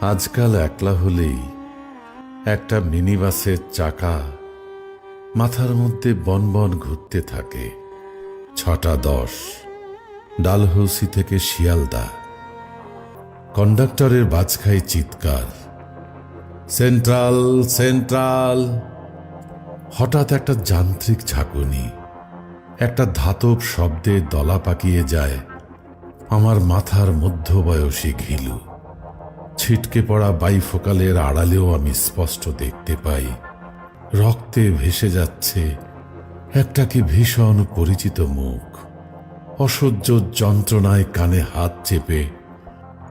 আজকাল একলা হলেই একটা মিনিবাসের চাকা মাথার মধ্যে বনবন ঘুরতে থাকে। ছটা দশ, ডালহৌসি থেকে শিয়ালদা। কন্ডাক্টরের বাজখাই চিৎকার। Central central. হঠাৎ একটা যান্ত্রিক ঝাঁকুনি। একটা ধাতব শব্দে দলা পাকিয়ে যায়। আমার মাথার মধ্যবয়সী ঘিলু। ছিটকে পড়া বাইফোকালের আড়ালেও আমি স্পষ্ট দেখতে পাই। রক্তে ভেসে যাচ্ছে একটা কি ভীষণ পরিচিত মুখ। অসহ্য যন্ত্রণায় কানে হাত চেপে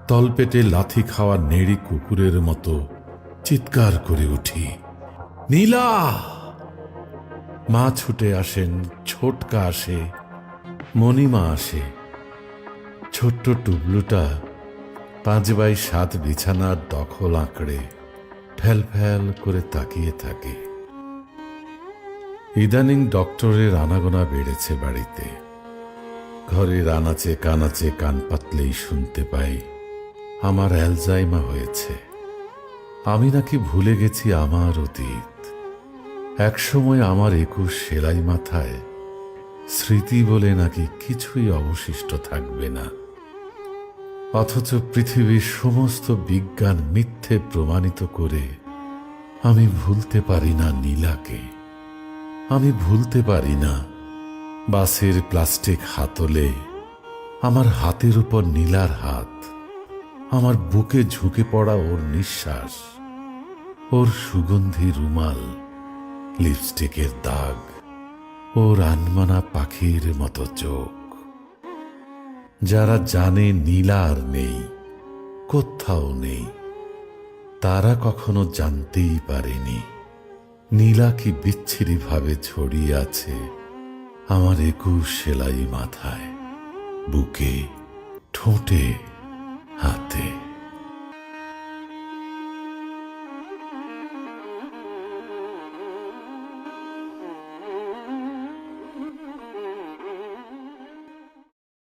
তলপেটে লাথি খাওয়া নেড়ি কুকুরের মতো চিৎকার করে উঠি, নীলা! মা ছুটে আসেন, ছোটকা আসে, মণিমা আসে। ছোট্ট টুবলুটা পাঁচ বাই সাত বিছানার দখল আঁকড়ে ফ্যাল ফ্যাল করে তাকিয়ে থাকে। ইদানিং ডক্টরের আনাগোনা বেড়েছে বাড়িতে। ঘরের আনাচে কানাচে কান পাতলেই শুনতে পাই, আমার অ্যালজাইমা হয়েছে। আমি নাকি ভুলে গেছি আমার অতীত। একসময় আমার একুশ সেলাই মাথায় স্মৃতি বলে নাকি কিছুই অবশিষ্ট থাকবে না। অথচ পৃথিবীর সমস্ত বিজ্ঞান মিথ্যে প্রমাণিত করে আমি ভুলতে পারি না নীলাকে। আমি ভুলতে পারি না বাসের প্লাস্টিক হাতলে আমার হাতের উপর নীলার হাত, আমার বুকে ঝুঁকে পড়া ওর নিঃশ্বাস, ওর সুগন্ধি রুমাল, লিপস্টিকের দাগ, ওর আনমানা পাখির মতো চোখ। যারা জানে নীলা আর নেই, কোথাও নেই, তারা কখনো জানতেই পারেনি। নীলা কি বিচ্ছিরিভাবে ছড়িয়ে আছে আমার একুশ সেলাই মাথায়, বুকে, ঠোঁটে, হাতে।